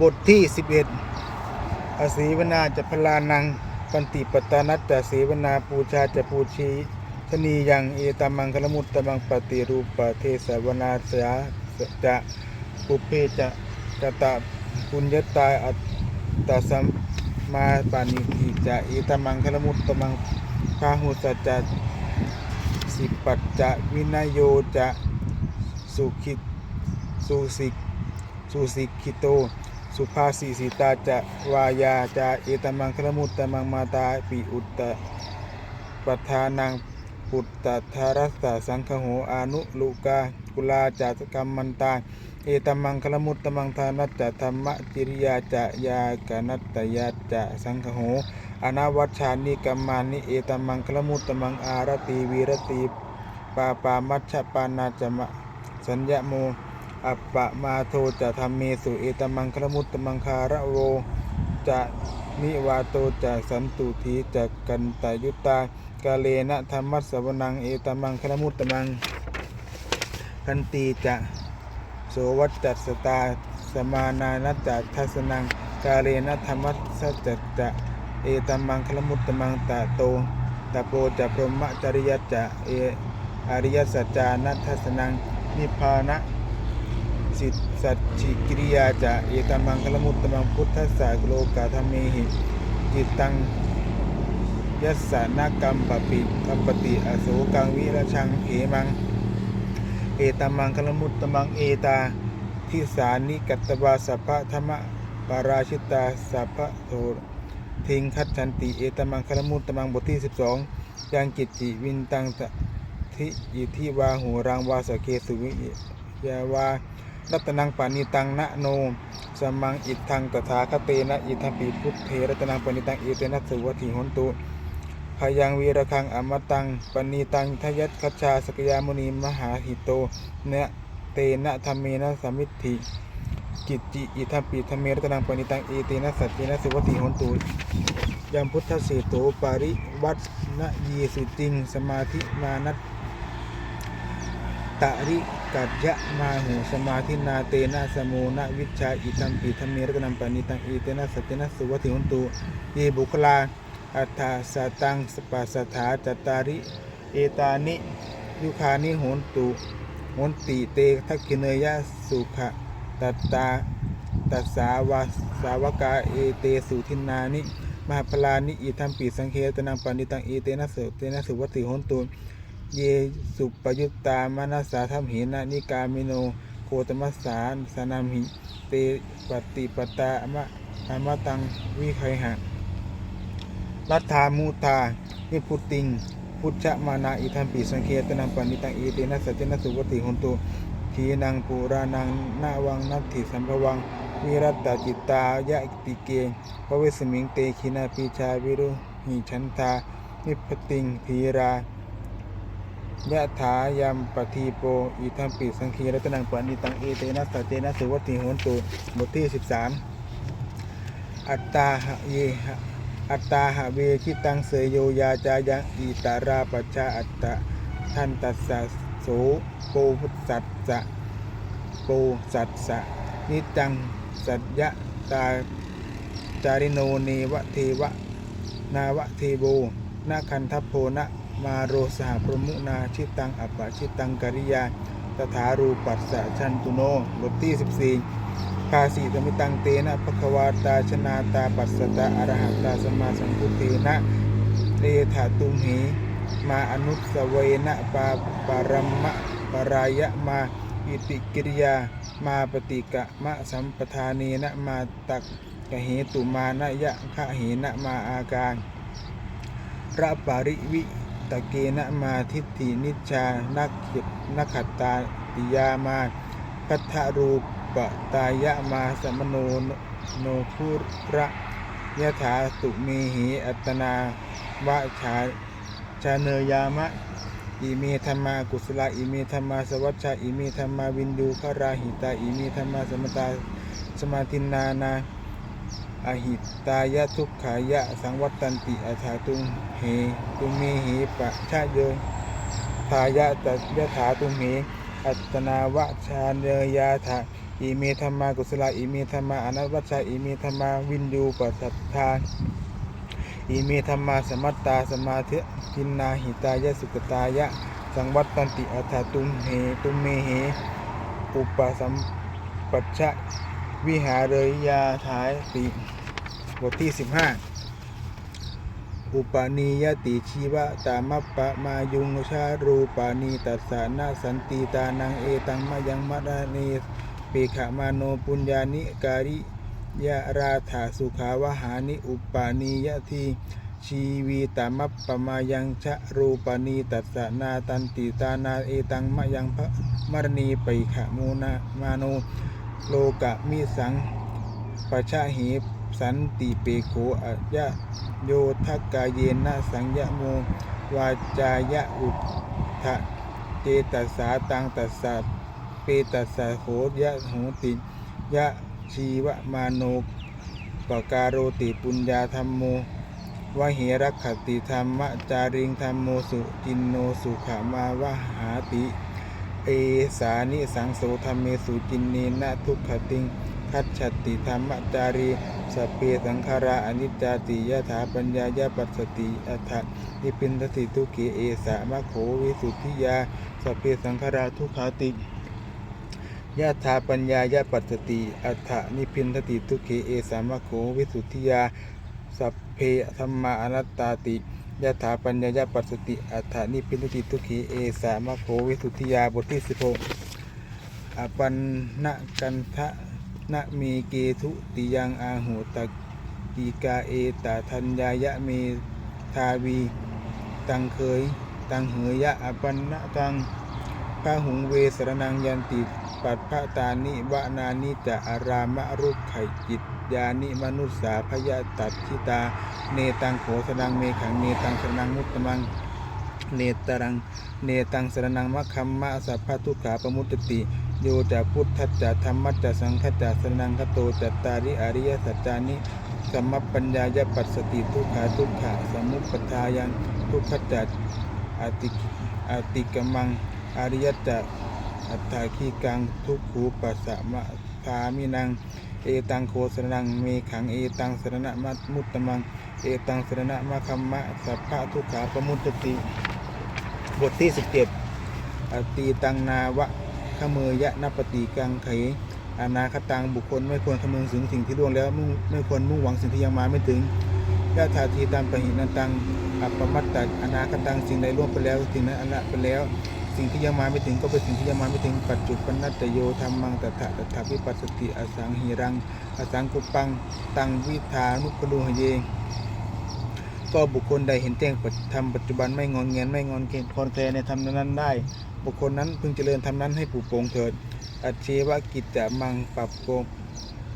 บทที่ 11 อสีวนาจะพลานังปันติปตานัตจะสีวนาปูชาจะปูชีชนียังเอตมังคลมุตตมังปฏิรูปเทสวนาสยาจะปุเพจะกตะปุญญตาอัตตสัมมาปานิทิจะเอตมังคลมุตตมังพาหุสัจจะสิปัจจะวินโยจะสุขิตสุสิกสุสิกิโต สุภาสีสีตาจะวายาจะเอตมังคลมุตตมังมาตาปิอุตตะปัฏฐานังปุตตะธารัสสะสังคโหอานุลุกากุลาจัตกัมมันตาเอตมังคลมุตตมังทานัจจะธรรมจิริยาจะยากนัตตยาจะสังคโหอนาวัชชานิกัมมานิเอตมังคลมุตตมังอารตีวีรตีปาปามัชฌปานาจมะสัญญโม อัปปะมาโทจะธรรมเมสุเอตมังคลมุตตมังคาระโวจะนิวาโตจะสันตุทีจะกันตายุตากาเลนะธรรมัสสวนังเอตมังคลมุตตมังคันตีจะโสวัจจัสตาสมานานัจจทัสนังกาเลนะธรรมัสสจจจะเอตมังคลมุตตมังตะโตตะโปจะพรหมจริยจะเออริยสัจจานัททัสนังนิพพานะ สิทธิสัจฉิกิริยาจะเอตมังคลมุตตมังพุทธัสสะโลกาธรรมเมหิจิตตังยัสสานกรรมปปิกัมปติอโศกังวิรชังเหมัง เอตมังคลมุตตมังเอตาทิสานิกัตตวาสัพพะธรรมปาราชิตาสัพพะโททิงคัจฉันติเอตมังคลมุตตมังบทที่ 12 ยังกิจจิวินตังทิอิทิวาหูรังวาสเกสุวิยาวา รัตนังปานิตังนะโนสมังอิทังตถาคเตนะอิทัมปีพุทเทรัตนังปานิตังเอเตนะสุวัติหนตุพยังวีระคังอมตังปณิตังทยัตคัชาสกยามุนีมหาหิโตเนเตนะธรรมเมนะสมิทธิกิจจิอิทัปีธรรมเมรัตนังปานิตังเอเตนะสัจเจนะสุวัติหนตุยัมพุทธเสโตปาริวัตนะยีสุติงสมาธิมานัตตะริ กัจยะมาหูสมาธินาเตนะสมูนะวิชาอิทัมปิธรรมเมรกนัมปานิตังอีเตนะสัจเจนะสุวัติหุนตุเยบุคลาอัฏฐาสตังสปัสถาจตาริ เอตานิ ยุคานิโหนตุโหนติเตทักขิเนยะสุขะตัตตาตัสสาวาสาวกาเอเตสุทินานิมหาพลานิอิทัมปิสังเคตนังปานิตังอีเตนะสุเตนะสุวัติโหนตุ เยสุปยุตตามนัสสาธรรมหินะนิกามิโนโคตมัสสาสนามหิเตปฏิปตาอมะอมตังวิไคหะรัตถามุตานิพุติง พุทธมานาอิทัมปิสังเคตนังปานิตังเอเตนะสัจเจนะสุวติหนตุทีนังปูรานังนาวังนัตถิสัมภวัง วิรัตตจิตตายะติเกภเวสมิงเตคินาปีชาวิรุหิชันทานิพติงพีรา ยะถายัมปทีโปอิทัมปิสังคีรัตนังปานิตังเอเตนะสัจเจนะสุวัติโหนตุบทที่13อัตตาหะเยหะอัตตาหะเวชิตังเสยโยยาจายังอิตาราปัจจาอัตตะทันตัสสะโสโปสัตสะโปสัตสะนิจังสัจยะตาจาริโนเนวะเทวะนาวะเทโบนาคันทัพโพนะ มาโรสหพรหมุนาชิตังอัปปะชิตังกริยาตถารูปัสสะชันตุโนบทที่ 14ภาสีสมิตังเตนะภควาตาชนาตาปัสสตาอรหัตตาสมมาสัมพุทเทนะเตถาตุมเหมาอนุสเวนะปาปารมะปรายะมาอิติกิริยามาปฏิกะมะสัมปทาเนนะมาตักกะเหตุมานะยะคะเหนะมาอาการระปาริวิ ตะเกนะมาทิฏฐินิชานักขิดนักขัตตาติยามาพัทธรูปตายะมาสมโนโนภูระยะถาตุเมหิอัตนาวะชาชาเนยามะ อิเมธรรมากุศลาอิเมธรรมาสวัชชาอิเมธรรมาวินดูขราหิตาอิเมธรรมาสมตาสมาธินานา อหิตายะทุกขายะ สังวัตตันติอัฏฐาตุงเหตุงเมเหปะชาโยทายะตัยะถาตุงเหอัตนาวะชาเนยาถาอิเมธรรมากุศลาอิเมธรรมาอนัตวัชชาอิเมธรรมาวินยูปัสสัทธาอิเมธรรมาสมัตตาสมาธิทินนาหิตายะสุกตายะ สังวัตตันติอัฏฐตุมเหตุมเมเหอุปสัมปัชชะ วิหารยยาทายติบทที่ 15 อุปนิยติชีวะตามัปปะมายุงชารูปานีตัสสะนาสันติตานังเอตังมายังมะระเนปิขมาโนปุญญานิการิยะราธาสุขาวหานิอุปานิยติชีวีตามัปปะมายังชะรูปานีตัสสนาตันติตานาเอตังมายังพระมรณีปิขมูนามาโน โลกะมิสังปชาหิสันติเปโขอะยะโยทักกายเยนะสังยะโมวาจายะอุทะเจตัสสาตังตัสสะเปตัสสะโหยะโหติยะชีวะมาโนปการโรติปุญญาธรรมโมวะเหรักขติธรรมจาริงธรรมโมสุจินโนสุขมาวะหาติ เอสานิสังโสธรรมเมสุจินเนนะทุกขติงคัจฉติธรรมจารีสเพสังขาราอนิจจาติยถาปัญญายาปัสสติอัฏฐนิพินทสิทุกิเอสามะโขวิสุทธิยาสเพสังขาราทุกขาติยถาปัญญายาปัสสติ อัฏฐนิพินทติทุกิเอสามะโขวิสุทธิยา สัพเพธรรมาอนัตตาติ ยถาปัญญายาปัสสติอัฏฐนิพินติทุขีเอสามะโควิสุทธิยาบทที่16อปันนกันทะนะมีเกทุติยังอาหตติกาเอตาทัญญายะเมทาวี ตังเคย ตังเหยะอปันนะตัง พระหุงเวสรนังยันติ ปัตภะตานิวะนานิจะอารามะรุกไข่จิตยานิมนุสสาพยาตัดทิตา เนตังโขสนังเมขังเนตังสนังมุตตมัง เนตรัง เนตังสรนังมะคัมมะสัพพะทุกขาปมุตติ โยจะพุทธัจจะธรรมัจจะสังฆจะสนังคโตจัตตาริอริยสัจจานิสัมมปัญญายปัสสติทุกขาทุกขาสมุปปทายังทุกขจัตอติอติกมัง อริยจัตอัตถาคีกังทุกขูปัสสะมะทามินัง เอตังโคสนังเมขังเอตังสรณะมัตมุตตมัง เอตังสรณะมะคัมมะสัพพะทุกขาปมุตติ บทที่17อตีตังนาวะขเมยะนปฏิกังไขอนาคตังบุคคลไม่ควรคำนึงถึงสิ่งที่ล่วงแล้วมุ่งไม่ควรมุ่งหวังสิ่งที่ยังมาไม่ถึงยะถาทีตามปหินันตังอัปปมัตตัอนาคตังสิ่งใดล่วงไปแล้วสิ่งนั้นอันละไปแล้ว สิ่งที่ยังมาไม่ถึงก็เป็นสิ่งที่ยังมาไม่ถึงปัจจุปนนัตโยธรรมังตถะตถาวิปัสสติอสังหิรังอสังกุปัง ตังวิธานุปรูหเยก็บุคคลใดเห็นแจ้งปัจธรรมปัจจุบันไม่งอนเงียนไม่งอนเกนคอนแคลนในธรรมนั้นได้ บุคคลนั้นพึงเจริญธรรมนั้นให้ปลูกโปงเถิดอัจเชวกิจจะมังปรับโก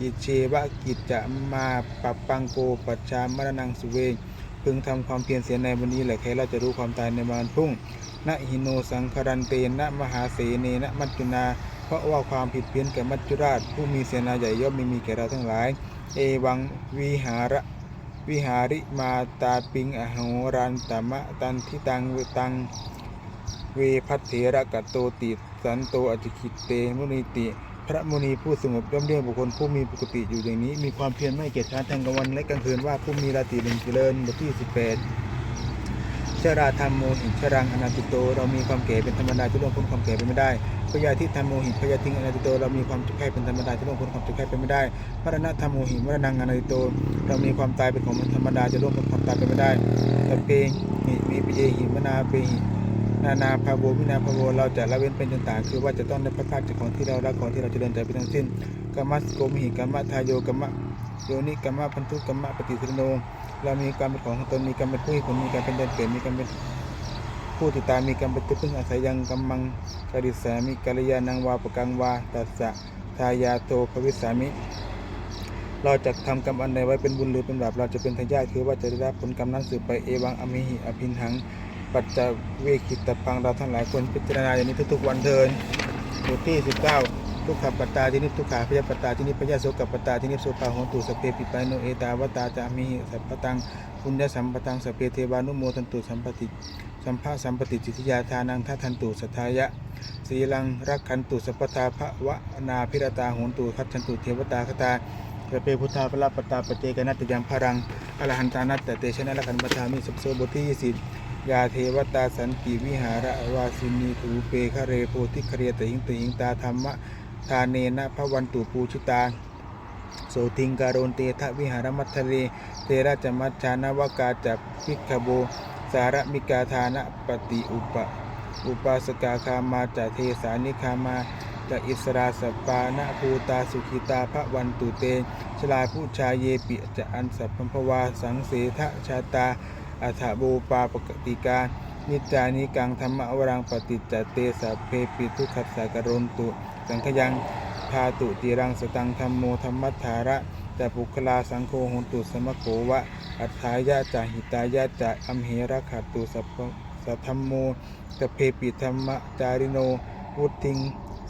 อิเชวกิจจะมาปรับปังโกปัจชามรณังสุเวงพึงทำความเพียรเสียในวันนี้แหละใครเราจะรู้ความตายในวันพรุ่ง นะหิโนสังคารันเตนะมหาเสเนนะมัจจุนาเพราะว่าความผิดเพี้ยนแก่มัจจุราช ผู้มีเสนาใหญ่ย่อมไม่มีแก่เราทั้งหลาย เอวังวิหาระวิหาริมาตาปิงอโหรันตมะตันทิตังเวตังเวพัทเถระกะโตติสันโตอจิคิตเตมุนิติ พระมุนีผู้สงบย่อมเรียกบุคคลผู้มีปกติอยู่อย่างนี้ มีความเพียรไม่เกียจคร้านทั้งกลางวันและกลางคืนว่าผู้มีราตรีเป็นเจริญบทที่18 ชราธรรมโมหิชรังอนาติโต เรามีความแก่เป็นธรรมดาจะล่วงพ้นความแก่ไปไม่ได้พยาธิธรรมโมหิพยาธิงอนาติโต เรามีความเจ็บไข้เป็นธรรมดาจะล่วงพ้นความเจ็บไข้ไปไม่ได้มรณะธรรมโมหิมรณังอนาติโต เรามีความตายเป็นของธรรมดาจะล่วงพ้นความตายไปไม่ได้ตะเปหิมีปิเยหิมนาเปหินานาภาโววินาภาโวเราจะละเว้นเป็นต่างๆคือว่าจะต้องได้พระพาจากของที่เรารักของที่เราจะเดินใจไปทั้งสิ้นกัมมัสโกมหิกัมมะทายโยกัมมะโยนิกัมมะพันธุกัมมะปฏิสนโน เรามีการเป็นของตนมีการเป็นผู้ให้ผลมีการเป็นเดินเปลี่ยนมีการเป็นผู้ติดตามมีการเป็นที่พึ่งอาศัยยังกัมมังกริสามิกัลยานังวาปกังวาตัสสะทายาโตภวิสามิ เราจะทำกรรมอันใดไว้เป็นบุญหรือเป็นบาปเราจะเป็นทายาทคือว่าจะได้รับผลกรรมนั้นสืบไปเอวังอมิหิอภินหัง ปัจจเวคิตตพังเราทั้งหลายควรพิจารณาอย่างนี้ทุกๆวันเทินบทที่19 ทุกขปัตตาที่นิพทุกขาพยาปัตตาที่นิพพยาโสกปัตตาที่นิโสปาโหนตุสเพปิปายโนเอตาวตาจามิสัพพตังปุญญสัมปตังสเพเทวานุโมทันตุสัมปติสัมภะสัมปติจิตยาทานังทัทันตุสัทธายะสีลังรักขันตุสัพพทาภวนาพิรตาโหนตุคัจฉันตุเทวตาคตาเกเปพุทธาพระปตตาปเจกนัตยังพรังอรหันตานัตตเตชนะละกันปทามิสุปโซบทที่ยี่สิบยาเทวตาสันติวิหาระวาสินีทูเปคะเรโพธิคเรียตหิงติหิงตาธรรมะ ทาเนนะพระวันตุปูชิตาโสติงการนเตทะวิหารมัทเลเทระจมัจฉานวกาจับพิกขโบสารมิกาทานะปฏิอุปะอุปาสกาคามาจะเทสานิคามาจะอิสราสปานะภูตาสุขิตาพระวันตุเตชลาผู้ชายเยปิจะอันสัพพมภวาสังเสทะชาตาอัฐโบปาปกติกานิจานิกังธรรมวรังปฏิจจเตสัพเพปิทุขัสสะกรนตุ สังขยังพาตุติรังสตังธรรมโมธรรมัฏฐาระจะปุคลาสังโฆโหนตุสมะโขวะ อัฏฐายะจะหิตายะจะอัมเหระขัตตุสัพสัทธัมโมตะเพปิธรรมจาริโนวุติง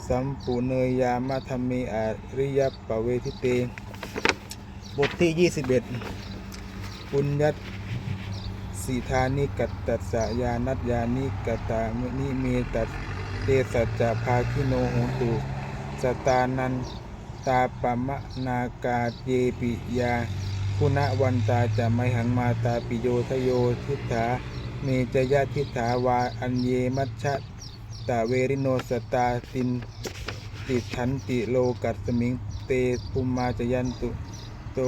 สัมปุเนยยามะธรรมเมอาริยปเวทิเต บทที่ 21 ปุญญสีธานิกัตตัสสะยานัตยานิกตานิเมตัส เตสัจจะภาคิโนโหนตุสตานันตาปะมะนากาเยปิยา คุณวันตาจะไมหังมาตาปิโยทโยทิฏฐาเมจยะทิฏฐาวาอัญเยมัชชะตะเวริโนสตาตินติทันติโลกัสมิงเตภูมมาจยันตุโต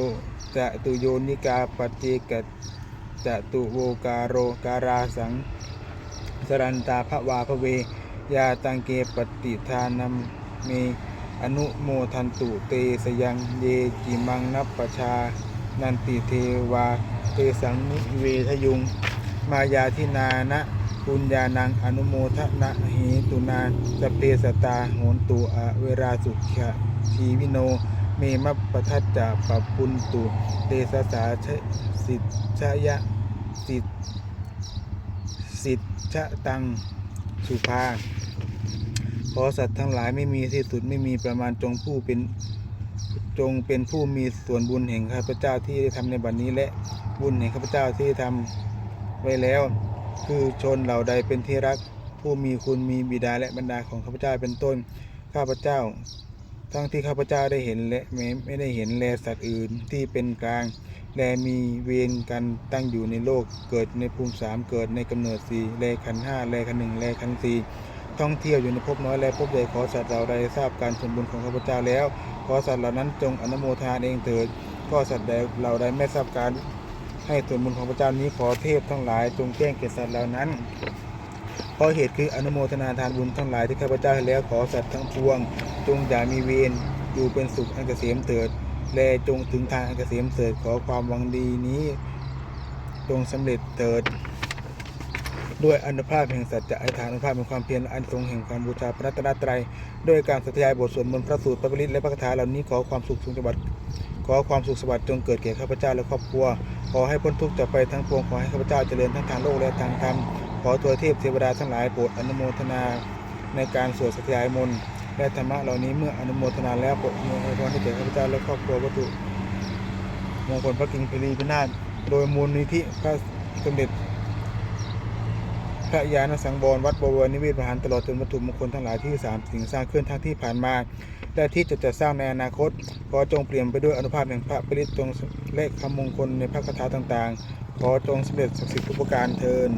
จะตุโยนิกาปเจกัจะตุโวการโรการาสังสรันตาภวาภเว ยาตังเกปฏิทานัมเมอนุโมทันตุเตสยังเยจิมังนัปปชา นันติเทวา เตสังนิเวทยุง มายาทินานะปุญญานังอนุโมทนะเหตุนานสเพสตาโหนตุอะเวราสุขะชีวิโน เมมัปปทัจจะปปปุนตุ เตสสาชสิทชยะสิทสิทชะตัง สุภา ขอสัตว์ทั้งหลายไม่มีที่สุดไม่มีประมาณจงผู้เป็นจงเป็นผู้มีส่วนบุญแห่งข้าพเจ้าที่ได้ทำในบัดนนี้และบุญแห่งข้าพเจ้าที่ทำไว้แล้ว คือชนเหล่าใดเป็นที่รัก ผู้มีคุณมีบิดาและบรรดาของข้าพเจ้าเป็นต้นข้าพเจ้า ทั้งที่ข้าพเจ้าได้เห็นและแม้ไม่ได้เห็นแลสัตว์อื่นที่เป็นกลางแลมีเวรกันตั้งอยู่ในโลกเกิดในภูมิสามเกิดในกำเนิดสี่แลขันห้าแลขันหนึ่งแลขันสี่ ท่องเที่ยวอยู่ในภพน้อยและภพใหญ่ขอสัตว์เราใดทราบการส่วนบุญของข้าพเจ้าแล้ว ขอสัตว์เหล่านั้นจงอนุโมทานเองเถิดก็สัตว์ใดเราใดไม่ทราบการให้ส่วนบุญของพระเจ้านี้ขอเทพทั้งหลายจงแจ้งแก่สัตว์เหล่านั้นเพราะเหตุคืออนุโมทนาทานบุญทั้งหลายที่ข้าพเจ้าให้แล้วขอสัตว์ทั้งปวง จงอย่ามีเวรอยู่เป็นสุขอันเกษมเถิดและจงถึงทางอันเกษมเถิดขอความหวังดีนี้ จงสำเร็จเถิด ด้วยอนุภาพแห่งสัจจะอธิฐานอนุภาพแห่งความเพียรอันทรงแห่งการบูชาพระรัตนตรัยด้วยการสัตยายบทสวดมนต์พระสูตรพระปริตและพระคาถาเหล่านี้ขอความสุขสุขสวัสดิ์ขอความสุขสวัสดิ์จงเกิดแก่ข้าพเจ้าและครอบครัว ขอให้พ้นทุกข์จากไปทั้งปวงขอให้ข้าพเจ้าเจริญทั้งทางโลกและทางธรรมขอตัวเทพเทวดาทั้งหลายโปรดอนุโมทนา ในการสวดสัตยายมนต์และธรรมะเหล่านี้เมื่ออนุโมทนาแล้วโปรดอวยพรให้แก่ข้าพเจ้าและครอบครัววัตถุมงคลพระกิงพลีพินาศโดยมูลนิธิพระสมเด็จ พระยาณสังวรวัดบวรนิเวศประหารตลอดจนวัตถุมงคลทั้งหลายที่สามสิ่งสร้างขึ้นทั้งที่ผ่านมาและที่จะจะสร้างในอนาคตขอจงเปลี่ยนไปด้วยอนุภาพแห่งพระปริตจงเลขคำมงคลในพระคาถาต่างๆ ขอจงสำเร็จศักดิ์สิทธิ์ทุกประการเทิน